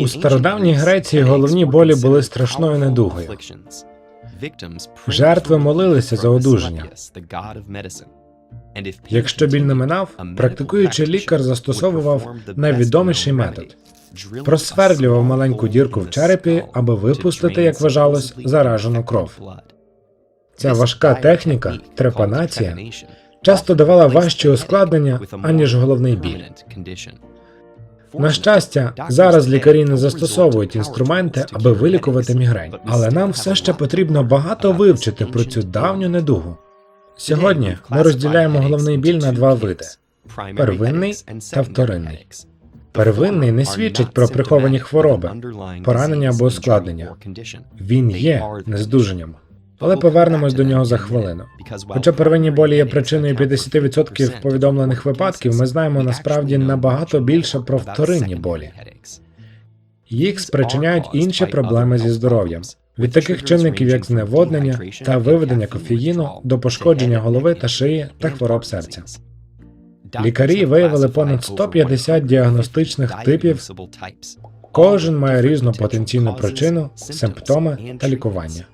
У стародавній Греції головні болі були страшною недугою. Жертви молилися за одужання. Якщо біль не минав, практикуючий лікар застосовував найвідоміший метод. Просвердлював маленьку дірку в черепі, аби випустити, як вважалось, заражену кров. Ця важка техніка, трепанація, часто давала важчі ускладнення, аніж головний біль. На щастя, зараз лікарі не застосовують інструменти, аби вилікувати мігрень, але нам все ще потрібно багато вивчити про цю давню недугу. Сьогодні ми розділяємо головний біль на два види: первинний та вторинний. Первинний не свідчить про приховані хвороби, поранення або ускладнення. Він є нездужанням. Але повернемось до нього за хвилину. Хоча первинні болі є причиною 50% повідомлених випадків, ми знаємо насправді набагато більше про вторинні болі. Їх спричиняють інші проблеми зі здоров'ям. Від таких чинників, як зневоднення та виведення кофеїну до пошкодження голови та шиї та хвороб серця. Лікарі виявили понад 150 діагностичних типів. Кожен має різну потенційну причину, симптоми та лікування.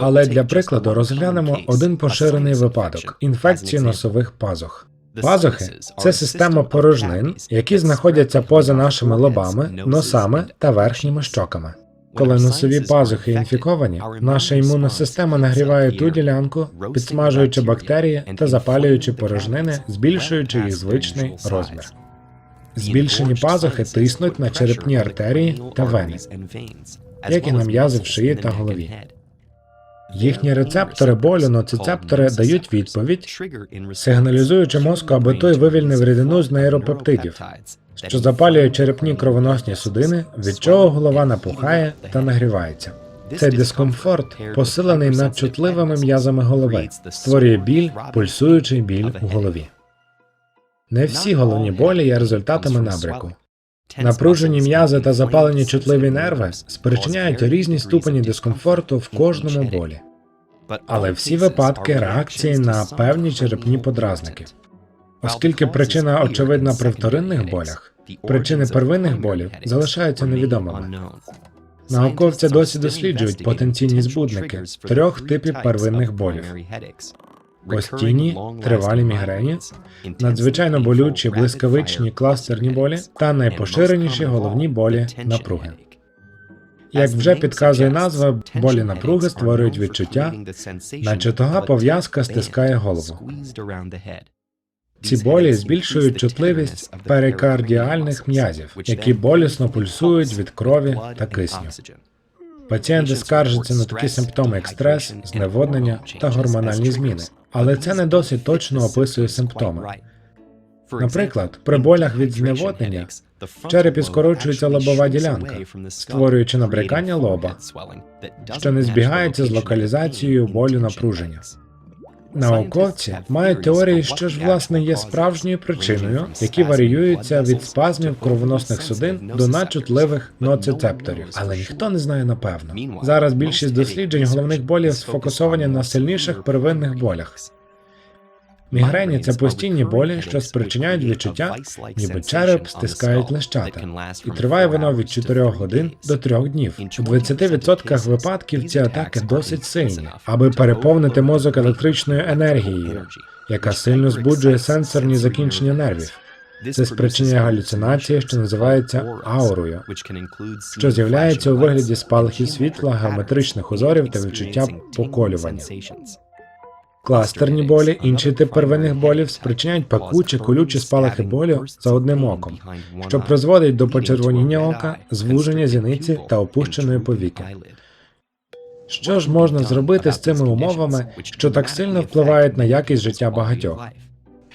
Але для прикладу розглянемо один поширений випадок інфекції носових пазух. Пазухи це система порожнин, які знаходяться поза нашими лобами, носами та верхніми щоками. Коли носові пазухи інфіковані, наша імунна система нагріває ту ділянку, підсмажуючи бактерії та запалюючи порожнини, збільшуючи їх звичний розмір. Збільшені пазухи тиснуть на черепні артерії та вени, як і на м'язи в шиї та голові. Їхні рецептори болю ноцицептори дають відповідь, сигналізуючи мозку, аби той вивільнив рідину з нейропептидів, що запалює черепні кровоносні судини, від чого голова напухає та нагрівається. Цей дискомфорт, посилений над чутливими м'язами голови, створює біль, пульсуючий біль у голові. Не всі головні болі є результатами набряку. Напружені м'язи та запалені чутливі нерви спричиняють різні ступені дискомфорту в кожному болі, але всі випадки реакції на певні черепні подразники. Оскільки причина очевидна при вторинних болях, причини первинних болів залишаються невідомими. Науковці досі досліджують потенційні збудники трьох типів первинних болів: постійні, тривалі мігрені, надзвичайно болючі блискавичні кластерні болі та найпоширеніші головні болі напруги. Як вже підказує назва, болі напруги створюють відчуття, наче тога пов'язка стискає голову. Ці болі збільшують чутливість перикардіальних м'язів, які болісно пульсують від крові та кисню. Пацієнти скаржаться на такі симптоми, як стрес, зневоднення та гормональні зміни, але це не досить точно описує симптоми. Наприклад, при болях від зневоднення в черепі скорочується лобова ділянка, створюючи набрякання лоба, що не збігається з локалізацією болю напруження. Науковці мають теорії, що ж власне є справжньою причиною, які варіюються від спазмів кровоносних судин до начутливих ноцицепторів, але ніхто не знає напевно. Зараз більшість досліджень головних болів сфокусовані на сильніших первинних болях. Мігрені це постійні болі, що спричиняють відчуття, ніби череп стискають лещата, і триває воно від 4 годин до 3 днів. У 20% випадків ці атаки досить сильні, аби переповнити мозок електричною енергією, яка сильно збуджує сенсорні закінчення нервів. Це спричиняє галюцинації, що називається аурою, що з'являється у вигляді спалахів світла, геометричних узорів та відчуття поколювання. Кластерні болі, інший тип первинних болів, спричиняють пекучі, колючі спалахи болю за одним оком, що призводить до почервоніння ока, звуження зіниці та опущеної повіки. Що ж можна зробити з цими умовами, що так сильно впливають на якість життя багатьох?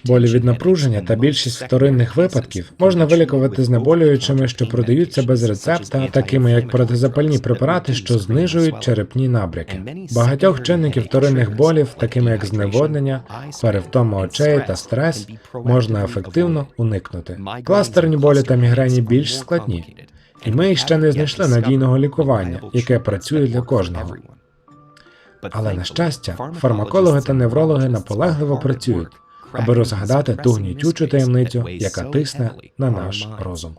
Болі від напруження та більшість вторинних випадків можна вилікувати знеболюючими, що продаються без рецепта, такими як протизапальні препарати, що знижують черепні набряки. Багатьох чинників вторинних болів, такими як зневоднення, перевтома очей та стрес, можна ефективно уникнути. Кластерні болі та мігрені більш складні, і ми ще не знайшли надійного лікування, яке працює для кожного. Але на щастя, фармакологи та неврологи наполегливо працюють аби розгадати ту гнітючу таємницю, яка тисне на наш розум.